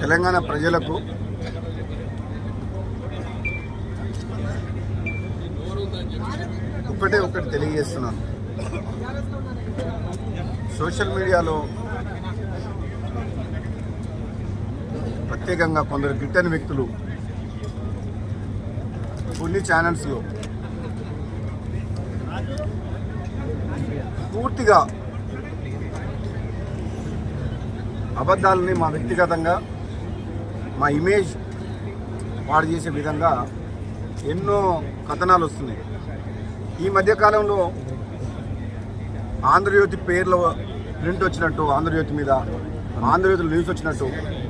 తెలంగాణ ప్రజలకు ఒకటే ఒకటి తెలియజేస్తున్నాను. సోషల్ మీడియాలో ప్రత్యేకంగా కొందరు గిట్టని వ్యక్తులు కొన్ని ఛానల్స్లో పూర్తిగా అబద్ధాలని మా వ్యక్తిగతంగా మా ఇమేజ్ పాడు చేసే విధంగా ఎన్నో కథనాలు వస్తున్నాయి. ఈ మధ్యకాలంలో ఆంధ్రజ్యోతి పేర్ల ప్రింట్ వచ్చినట్టు ఆంధ్రజ్యోతి మీద ఆంధ్రజ్యోతిలో న్యూస్ వచ్చినట్టు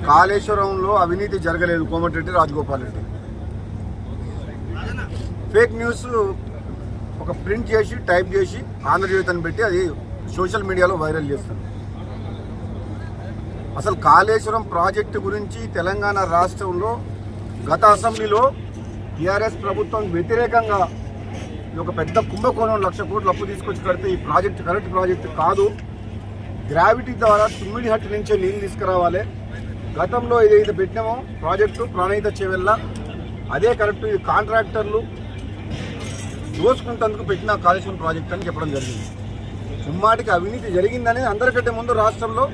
కాళేశ్వరంలో అవినీతి జరగలేదు కోమటిరెడ్డి రాజగోపాల్ రెడ్డి. ఫేక్ న్యూస్ ఒక ప్రింట్ చేసి టైప్ చేసి ఆంధ్రజ్యోతి అని పెట్టి అది సోషల్ మీడియాలో వైరల్ చేస్తుంది. అసలు కాళేశ్వరం ప్రాజెక్టు గురించి తెలంగాణ రాష్ట్రంలో గత అసెంబ్లీలో టీఆర్ఎస్ ప్రభుత్వం వ్యతిరేకంగా ఇది ఒక పెద్ద కుంభకోణం లక్ష కోట్లు అప్పు తీసుకొచ్చి కడితే ఈ ప్రాజెక్ట్ కరెక్ట్ ప్రాజెక్ట్ కాదు. గ్రావిటీ ద్వారా తుమ్మిడి హట్టు నుంచే నీళ్ళు తీసుకురావాలి. గతంలో ఏదైతే పెట్టినామో ప్రాజెక్టు ప్రాణహిత చేవెళ్ళ అదే కరెక్ట్ ఇది కాంట్రాక్టర్లు దోచుకుంటందుకు పెట్టిన కాళేశ్వరం ప్రాజెక్ట్ అని చెప్పడం జరిగింది. ముమ్మాటికి అవినీతి జరిగిందని అందరికంటే ముందు రాష్ట్రంలో